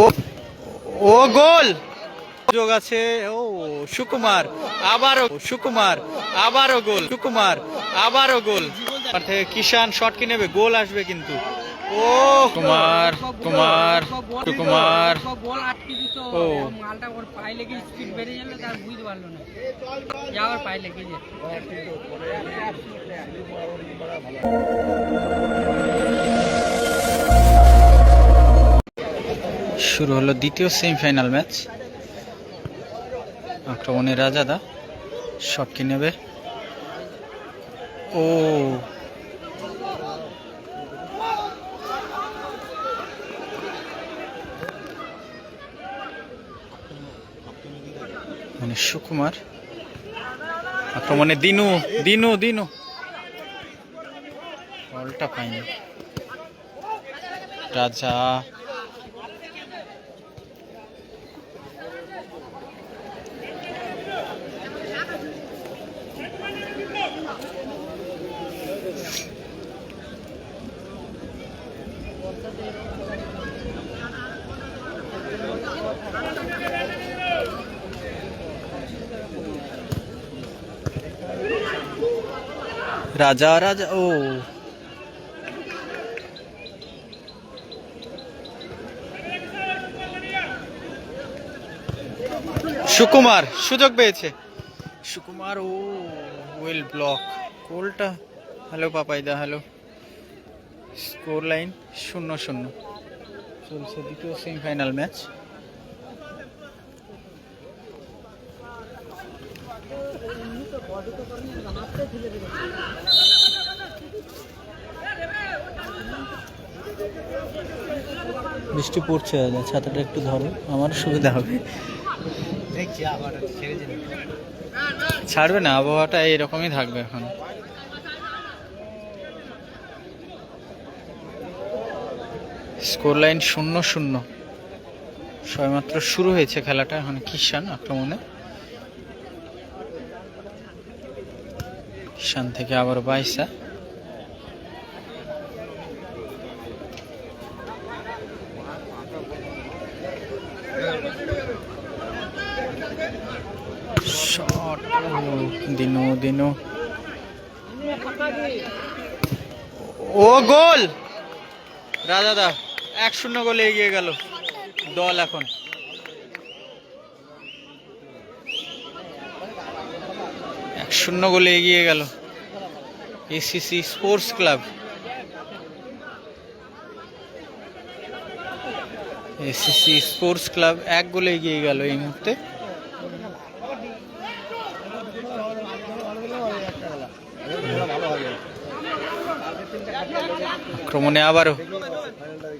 ও ও গোল। যোগ আছে ও সুকুমার আবারও সুকুমার আবারও গোল সুকুমার আবারও গোল। থেকে কিষান শট কি নেবে? গোল আসবে কিন্তু। ও কুমার কুমার সুকুমার সব বল আটকে দিত ও। মালটা ওর পায়ে লেগে স্পিড বেড়ে গেল তার বুঝতে পারল না। যে আবার পায়ে লেগে শুরু হলো দ্বিতীয় সেমিফাইনাল ম্যাচ আক্রমণে রাজাদা শট কি নেবে? ও। মানে সুকুমার। আক্রমণে দিনু দিনু দিনু। বলটা পাইনি। রাজা রাজা রাজা, ও। সুকুমার, সুযোগ পেয়েছে। সুকুমার, ও ওয়েল ব্লক কোলটা হ্যালো পাপাইদা হ্যালো স্কোর লাইন শূন্য শূন্য। চলছে দ্বিতীয় সেমিফাইনাল ম্যাচ বৃষ্টি পড়ছে, ছাতাটা একটু ধরো, আমার সুবিধা হবে। ছাড়বে না, আবহাওয়াটা এরকমই থাকবে এখন। স্কোর লাইন শূন্য শূন্য। সবেমাত্র শুরু হয়েছে খেলাটা, এখন কিষান আক্রমণে। কিষান থেকে আবার বাইসা শট দিনু দিনু ও গোল রাজাদা এক শূন্য গোলে এগিয়ে গেল দল এখন। এক শূন্য গোলে এগিয়ে গেল ACC sports club ACC sports club এক গোলে এগিয়ে গেল এই মুহূর্তে। আক্রমণে আবারও কিষান লং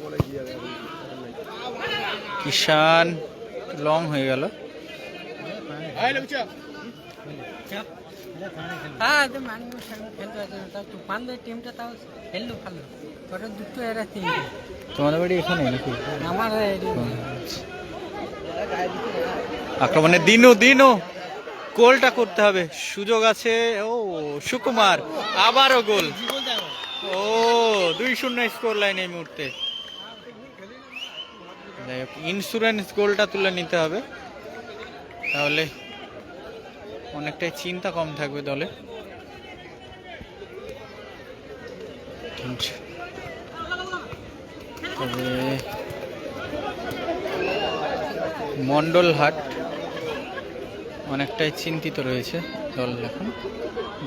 হয়ে গেল হ্যাঁ তো মানুষ সঙ্গে খেলতে হতো তাও তুফানদের টিমটা তাও খেললো ভালো ওটা দুটো এরা তিনটে। তোমাদের বাড়ি এখানে নাকি? আমার আক্রমণে দিনু দিনু গোলটা করতে হবে। সুযোগ আছে। ও সুকুমার আবারও গোল। ও দুই শূন্য স্কোর লাইন এই মুহূর্তে। ইন্স্যুরেন্স গোলটা তুলে নিতে হবে। তাহলে অনেকটাই চিন্তা কম থাকবে দলে। তবে মন্ডল হাট অনেকটাই চিন্তিত রয়েছে দল এখন।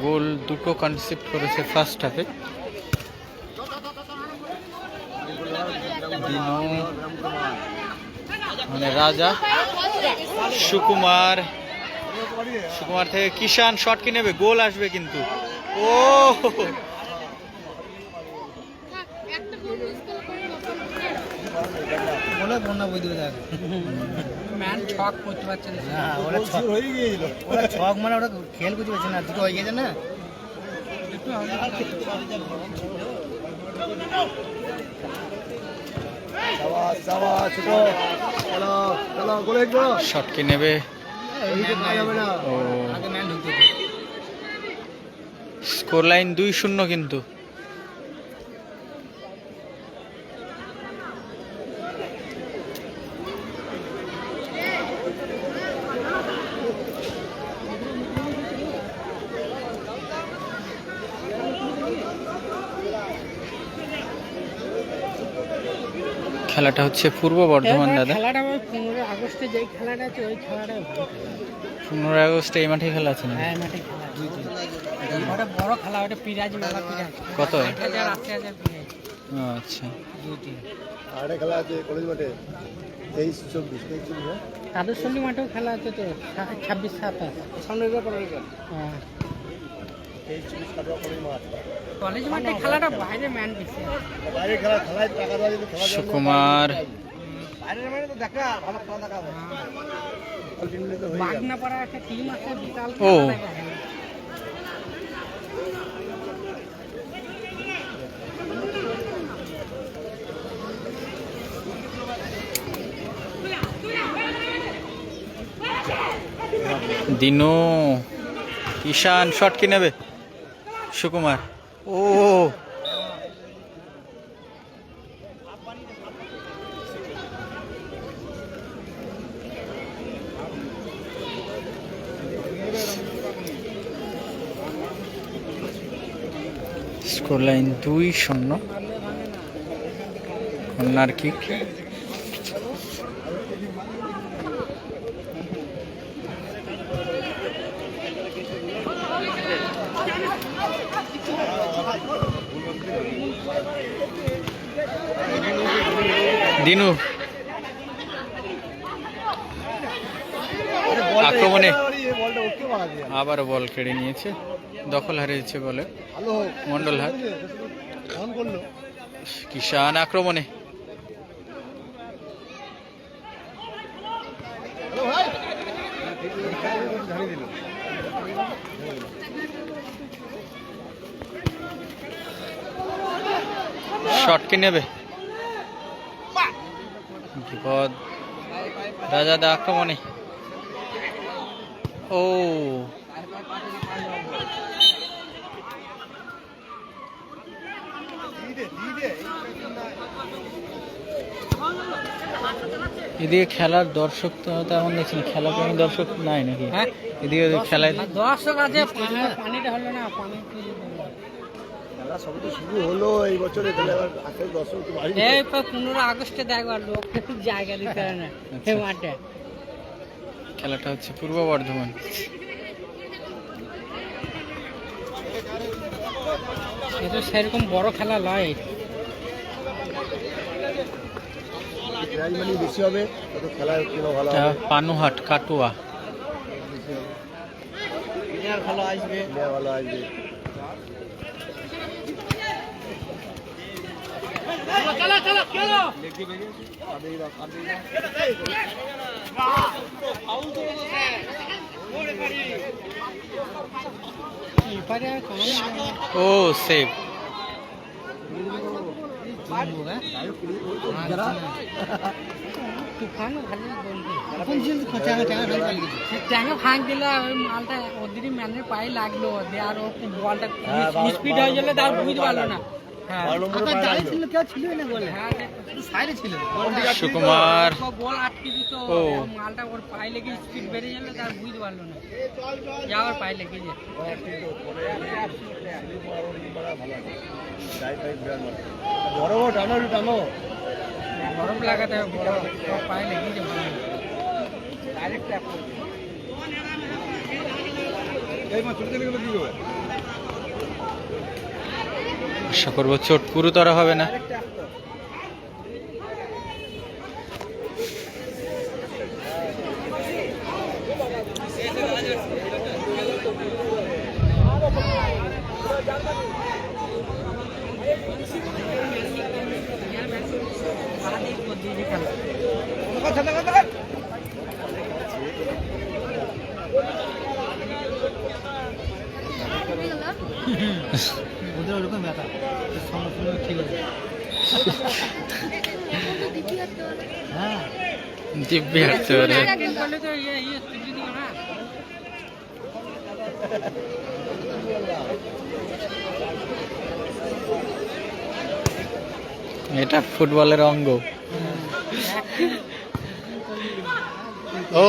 গোল দুটো কনসেপ্ট করেছে ফার্স্ট হাফে মানে রাজা সুকুমার। সুকুমার থেকে কিষান শট কি নেবে? গোল আসবে কিন্তু। ও! বলে বন্যা বই দিয়ে দেখ ম্যান ছক করতে পারছে না। ওরা ছক হয়ে গিয়েছিল। ওরা ছক মানে ওরা খেল করতে পারছে না দুটো হয়ে গেছে না? কি নেবে? স্কোর লাইন দুই শূন্য কিন্তু। খেলাটা হচ্ছে পূর্ব বর্ধমান দাদা? খেলাটা পনেরোই আগস্টে যেই খেলাটা আছে ওই খেলাটা। পনেরোই আগস্টে এই মাঠে খেলা আছে না হ্যাঁ মাঠে খেলা ওটা বড় খেলা ওটা পিরাজ মেলা পিরাজ। কত? আচ্ছা। খেলা আছে কলেজ মাঠে? তেইশ চব্বিশ তেইশ চব্বিশ হ্যাঁ? মাঠেও খেলা আছে তো ছাব্বিশ সাতাশ সামনে হ্যাঁ। তেইশ চব্বিশ কাটোয়া কলেজ মাঠ। কলেজ মাঠে খেলাটা বাইরে ম্যান বেশি বাইরে খেলা খেলায় টাকা দেওয়া যদি খেলা সুকুমার। বাইরের মানে তো দেখা ভালো খেলা দেখা বাগনাপাড়া একটা টিম আছে বিকাল ও। দিনু ঈশান শট কি নেবে? সুকুমার। ও। স্কোর লাইন দুই শূন্য। Corner kick Dinu. আক্রমণে আবারও বল কেড়ে নিয়েছে। দখল হারিয়েছে বলে। মন্ডল করল কিষান আক্রমণে। হ্যালো ভাই ঝাড়ি দিল শট কে নেবে। বিপদ রাজাদা আক্রমণে। ও। এদিকে খেলার দর্শক তো তেমন দেখছি না। খেলা প্রেমী দর্শক নাই নাকি? হ্যাঁ? এদিকে খেলায় দর্শক আছে পানিটা হলো না পানি সবে তো শুরু হলো এই বছরে তাহলে আবার আসলে দর্শক তো বাড়ি এই পনেরো আগস্টে দেখবার লোক জায়গা দিতে হয় না এই মাঠে। খেলাটা হচ্ছে পূর্ব বর্ধমান। এ তো সেরকম বড় খেলা প্রাইজ মানি বেশি হবে তত খেলা ভালো এটা হবে। পানুহাট কাটুয়া। প্লেয়ার ভালো আসবে। প্লেয়ার ভালো আসবে। এপারে আর কম না। ও সেভ তুফান ভালো বলবে এখন কিন্তু খোঁচা খোঁচা খোঁচা সে ট্যাঙ্কে ফাঁক দিলে ওই মালটা ওদেরই ম্যানের পায়ে লাগল দিয়ে আর ও বলটা হ্যাঁ, বারো- স্পিড হয়ে গেলে তার বুঝতে পারল না বারো নম্বরে পায়ে লাগল। ছিল। কেউ ছিল না বলে। সাইডে ছিল। সুকুমার। বল আটকে দিত ও। মালটা ওর পায়ে লেগে স্পিড বেড়ে গেলে তার বুঝতে পারল না। যা পায়ে লেগে যায় বড় বড় টানো টানো। বরফ লাগাতে হবে পায়ে লেগে ভালো আশা করব চোট গুরুতর হবে না। সারাদিন পদ্ধতি খেলা ওদের ওরকম ব্যথা সঙ্গে সঙ্গে ঠিক আছে হ্যাঁ না এটা ফুটবলের অঙ্গ। ও।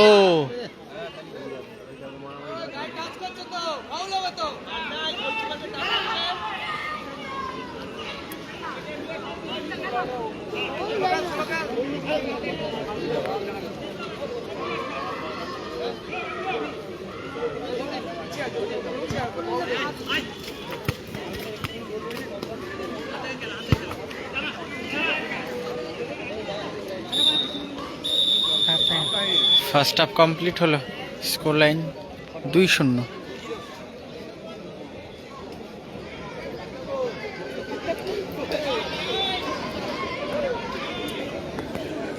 ফার্স্ট হাফ কমপ্লিট হলো স্কোর লাইন দুই শূন্য।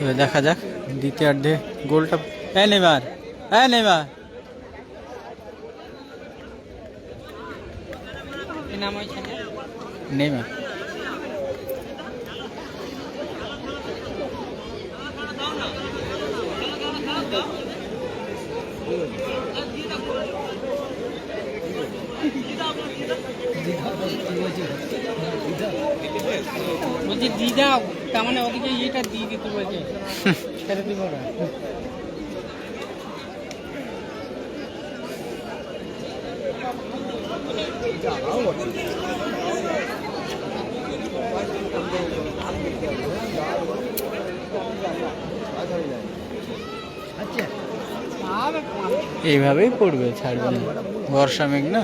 এবার দেখা যাক দ্বিতীয়ার্ধে গোলটা হ্যাঁ নেমার হ্যাঁ নেমার? নেমার দিয়ে দাও তার মানে ওদিকে ইয়েটা দিয়ে দিতে বলছে ছেড়ে দিব এইভাবেই পড়বে ছাড়বে না। বর্ষা মেঘ না?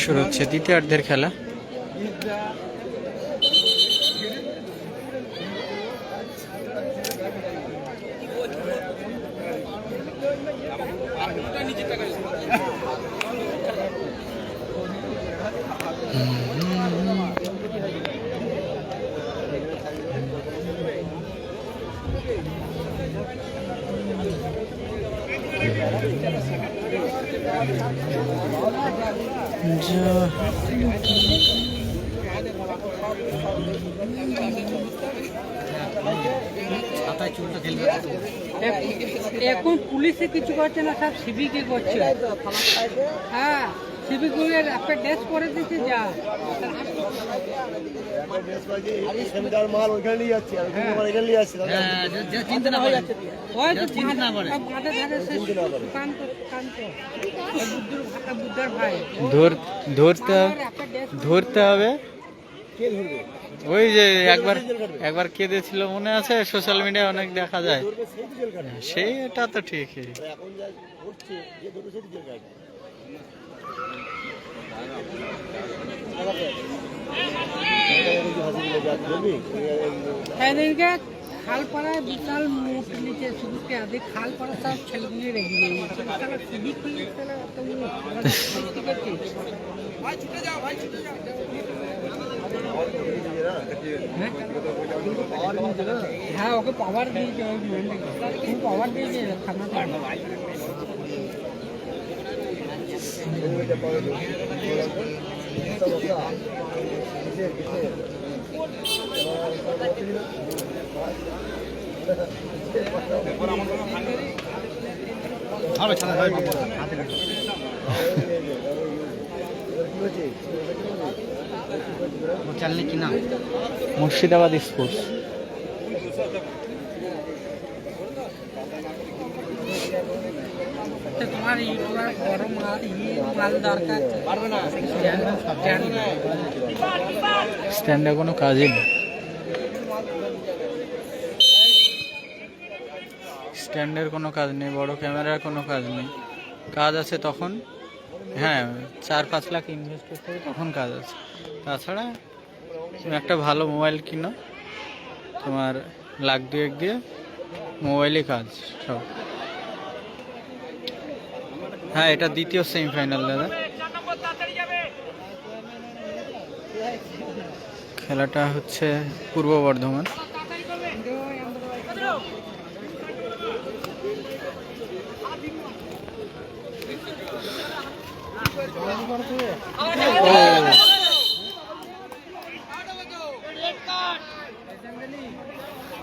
শুরু হচ্ছে দ্বিতীয়ার্ধের খেলা। ছাতায় এখন পুলিশে কিছু করছে না সব সিবিকে করছে। হ্যাঁ। একটা ড্রেস করে দিতে যা। হ্যাঁ, যে- যে চিন্তা না করে ওই তো। চিন্তা না করে। মাঠে ধারে সে কান্ত কান্ত ওই বুদ্ধর ভাটা বুদ্ধার ভাই। ধর- ধরতে হবে আমার একটা ড্রেস ধরতে হবে। কে ধরবে? ওই যে একবার একবার কেঁদেছিল মনে আছে? সোশ্যাল মিডিয়ায় অনেক দেখা যায়। সেই তো সেইটা তো ঠিকই। সেদিনকে খালপাড়ায় বিশাল মুখ নিচে শুধুকে আগে খালপাড়া সব ছেলেগুলো রেগে গিয়েছে আছে হ্যাঁ? ওকে পাওয়ার দিয়েছে খুব পাওয়ার দিয়েছে থানাতে হবে ছাতা হবে হাতে নাম? মুর্শিদাবাদ স্পোর্টস। তো তোমার ইউটিউবার বড় মাল মাল দরকার পারবে না স্ট্যান্ডে কোনো কাজই নেই। স্ট্যান্ডের কোনো কাজ নেই, বড় ক্যামেরার কোনো কাজ নেই। কাজ আছে তখন। হ্যাঁ চার পাঁচ লাখ ইনভেস্ট করতে হবে, তখন কাজ আছে। তাছাড়া তুমি একটা ভালো মোবাইল কিনো। তোমার লাখ দুয়েক দিয়ে মোবাইলে কাজ সব। হ্যাঁ এটা দ্বিতীয় সেমিফাইনাল দাদা। খেলাটা হচ্ছে পূর্ব বর্ধমান আর নাই আর নাই দেখ, এই করে নিয়ে গেল। আর দিলে তো হবে না। আর ছাতা দিতে এখন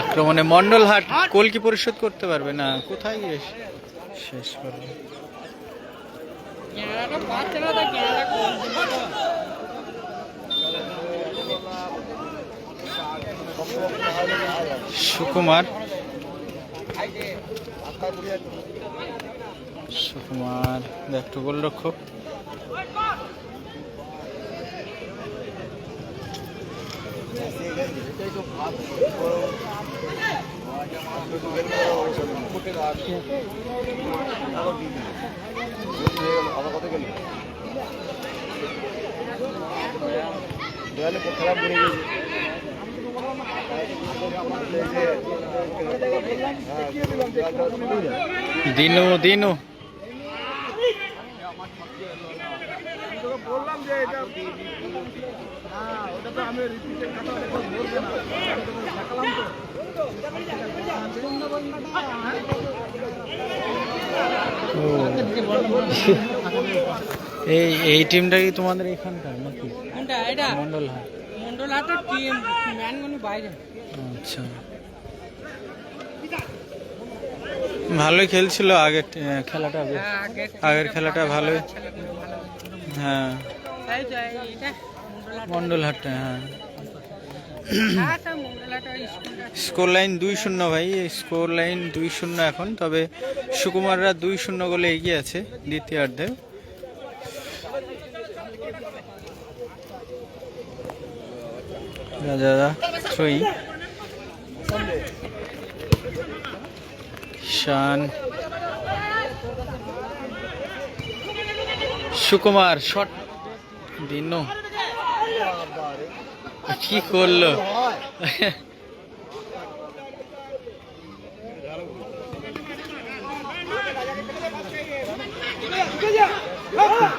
আক্রমণে মন্ডল হাট গোল কি পরিশোধ করতে পারবে না। কোথায় শেষ করবে। সুকুমার। সুকুমার একটু গোলরক্ষক। দেয়ালে খারাপ দিনু দিনু। বললাম যে এটা হ্যাঁ ওটা তো আমি রিপিটের খাতা দেখো না। দেখালাম তো। এই এই টিমটা কি তোমাদের এখানকার নাকি? কোনটা? এটা? মন্ডল হাট। মন্ডল হাটের টিম ম্যানগুলো বাইরে। আচ্ছা। ভালোই খেলছিল আগের খেলাটা। হ্যাঁ, আগের আগের খেলাটা ভালোই। হ্যাঁ। তাই তো এই- এটা মন্ডল হাট মন্ডল হাটটা হ্যাঁ স্কোর লাইন দুই শূন্য ভাই স্কোর লাইন দুই শূন্য এখন তবে সুকুমাররা দুই শূন্য গোলে এগিয়ে আছে দ্বিতীয়ার্ধে। দাদা থ্রই শান সুকুমার, শট। দিন। কি করল?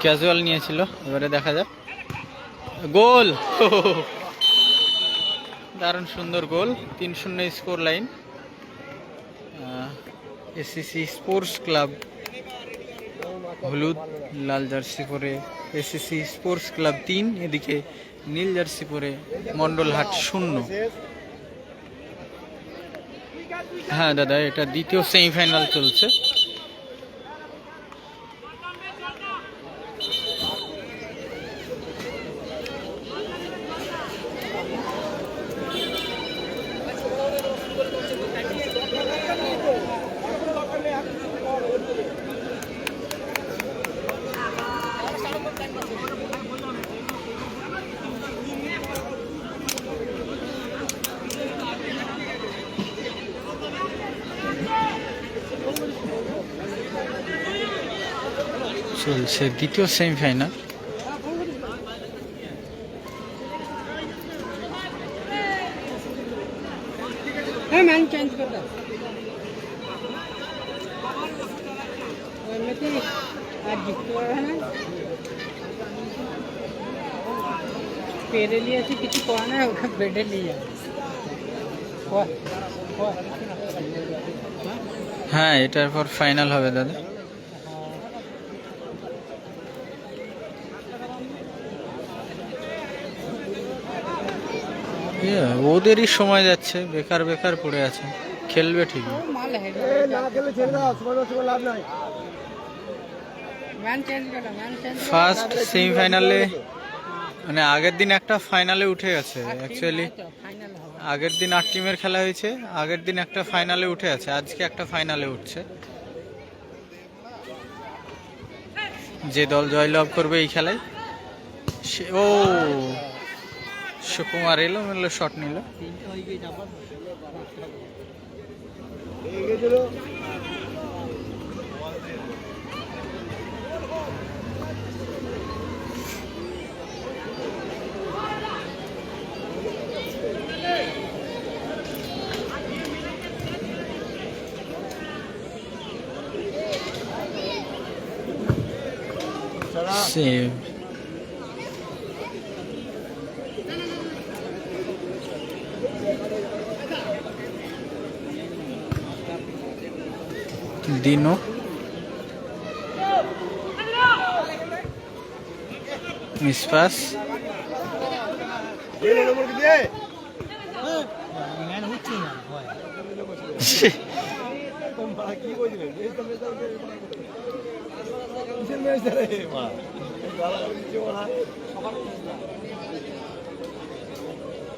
ক্যাজুয়াল নিয়েছিল, এবারে দেখা যাক। গোল! দারুণ সুন্দর গোল, তিন শূন্য score line ACC sports club. হলুদ, লাল জার্সি পরে এসিসি স্পোর্টস ক্লাব তিন, এদিকে নীল জার্সি পরে মন্ডলহাট শূন্য। হ্যাঁ দাদা, এটা দ্বিতীয় সেমিফাইনাল চলছে। চলছে দ্বিতীয় সেমিফাইনাল হ্যাঁ পেরে নিয়েছি কিছু করা না ওটা বেডে নিয়ে। হ্যাঁ এটার পর ফাইনাল হবে দাদা। ওদেরই সময় যাচ্ছে বেকার বেকার পড়ে আছে খেলবে ঠিক। ফার্স্ট সেমিফাইনালে মানে আগের দিন একটা ফাইনালে উঠে গেছে অ্যাকচুয়ালি আগের দিন আট টিমের খেলা হয়েছে আগের দিন একটা ফাইনালে উঠে আছে আজকে একটা ফাইনালে উঠছে। যে দল জয়লাভ করবে এই খেলায় সে ও! সুকুমার এলো মিললো শট নিল Same. দিনো মিসপাস।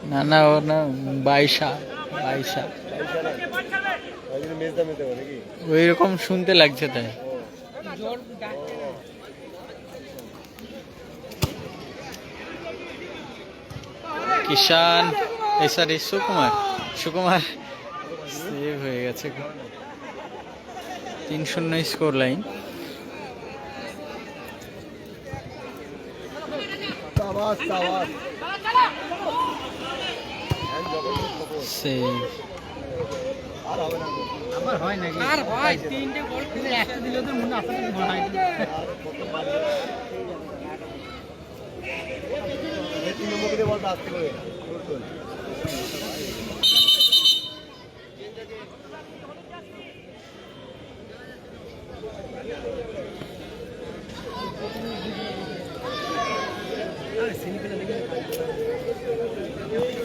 না না না ও না বাইশা বাইশা। ওই রকম শুনতে লাগছে তাই। কিষান এই সরি সুকুমার। সুকুমার সেভ হয়ে গেছে। তিন শূন্য স্কোর লাইন সেভ আর হবে না। আমার হয় নাকি? আর হয় তিনটে গোল কিন্তু একটা দিলেও তো মনে আপনাকে মনে হয় তিন নম্বর দিয়ে বলতে আসতে করে মানে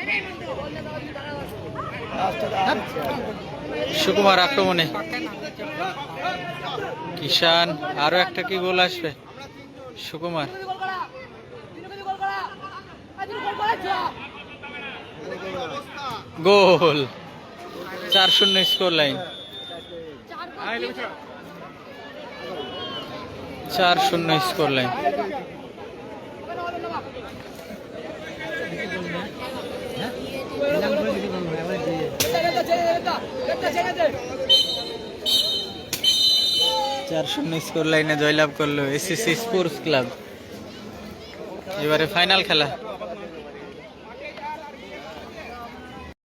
সুকুমার আক্রমণে। কিষান আরও একটা কি গোল আসবে? সুকুমার। গোল। চার শূন্য স্কোর লাইন চার শূন্য স্কোর লাইন চার শূন্য স্কোর লাইনে জয়লাভ করল এসিসি স্পোর্টস ক্লাব এবারে ফাইনাল খেলা।